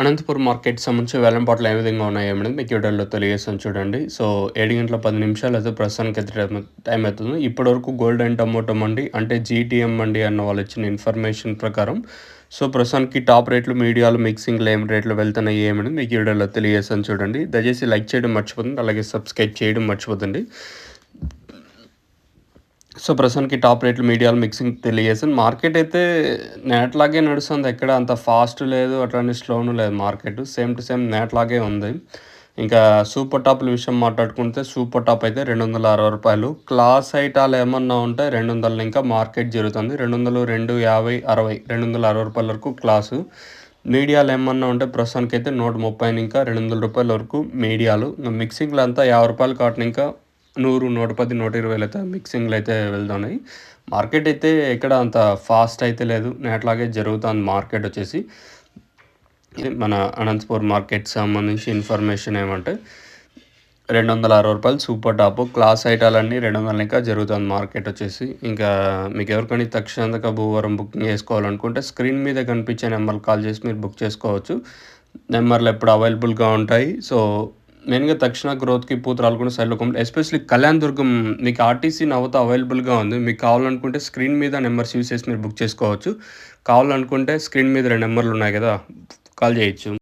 Anantapuram market సంబంధించి వేలంపాట్లు ఏ విధంగా ఉన్నాయో అనేది మీకు వీడియోలో తెలియజేస్తాను చూడండి. సో ఏడు గంటల పది నిమిషాలు అయితే ప్రస్తుతానికి అయితే టైం టైం అవుతుంది. ఇప్పటివరకు గోల్డ్ అండ్ టమోటో మండి అంటే జీటీఎం మండి అన్న వాళ్ళు ఇచ్చిన ఇన్ఫర్మేషన్ ప్రకారం సో ప్రస్తుతానికి టాప్ రేట్లు మీడియాలు మిక్సింగ్లు ఏం రేట్లు వెళ్తున్నాయి ఏమని మీకు వీడియోలో తెలియజేస్తాను చూడండి. దయచేసి లైక్ చేయడం మర్చిపోతుంది అలాగే సబ్స్క్రైబ్ చేయడం మర్చిపోతుంది. సో ప్రస్తుతానికి టాప్ రేట్లు మీడియాలు మిక్సింగ్ తెలియజేసాను మార్కెట్ అయితే నేట్లాగే నడుస్తుంది. ఎక్కడ అంత ఫాస్ట్ లేదు అట్లాంటి స్లోను లేదు మార్కెట్. సేమ్ టు సేమ్ నేట్లాగే ఉంది. ఇంకా సూపర్ టాప్ల విషయం మాట్లాడుకుంటే సూపర్ టాప్ అయితే రెండు వందల అరవై రూపాయలు. క్లాస్ ఐటాలు ఏమన్నా ఉంటే రెండు వందలు ఇంకా మార్కెట్ జరుగుతుంది. రెండు వందలు రెండు యాభై అరవై రెండు వందల అరవై రూపాయల వరకు క్లాసు. మీడియాలు ఏమన్నా ఉంటే ప్రస్తుతానికి అయితే నూట ముప్పై ఇంకా రెండు వందల రూపాయల వరకు మీడియాలు. మిక్సింగ్లు అంతా యాభై రూపాయలు కాటన్ ఇంకా నూరు నూట పది నూట ఇరవైలు అయితే మిక్సింగ్లు అయితే వెళ్తున్నాయి. మార్కెట్ అయితే ఎక్కడ అంత ఫాస్ట్ అయితే లేదు. నేట్లాగే జరుగుతుంది మార్కెట్ వచ్చేసి. మన అనంతపూర్ మార్కెట్ సంబంధించి ఇన్ఫర్మేషన్ ఏమంటే రెండు వందల అరవై రూపాయలు సూపర్ టాప్ క్లాస్ ఐటాలన్నీ రెండు వందల ఇంకా జరుగుతుంది మార్కెట్ వచ్చేసి. ఇంకా మీకు ఎవరికైనా తక్షణంగా భూవరం బుకింగ్ చేసుకోవాలనుకుంటే స్క్రీన్ మీద కనిపించే నెంబర్ కాల్ చేసి మీరు బుక్ చేసుకోవచ్చు. నెంబర్లు ఎప్పుడు అవైలబుల్గా ఉంటాయి. సో మెయిన్గా తక్షణ గ్రోత్కి పూతరాలు కూడా సైడ్లో ఎస్పెషల్లీ కళ్యాణ్ దుర్గం మీకు ఆర్టీసీ నవత అవైలబుల్గా ఉంది. మీకు కావాలనుకుంటే స్క్రీన్ మీద నెంబర్స్ యూస్ చేసి మీరు బుక్ చేసుకోవచ్చు. కావాలనుకుంటే స్క్రీన్ మీద రెండు నెంబర్లు ఉన్నాయి కదా కాల్ చేయొచ్చు.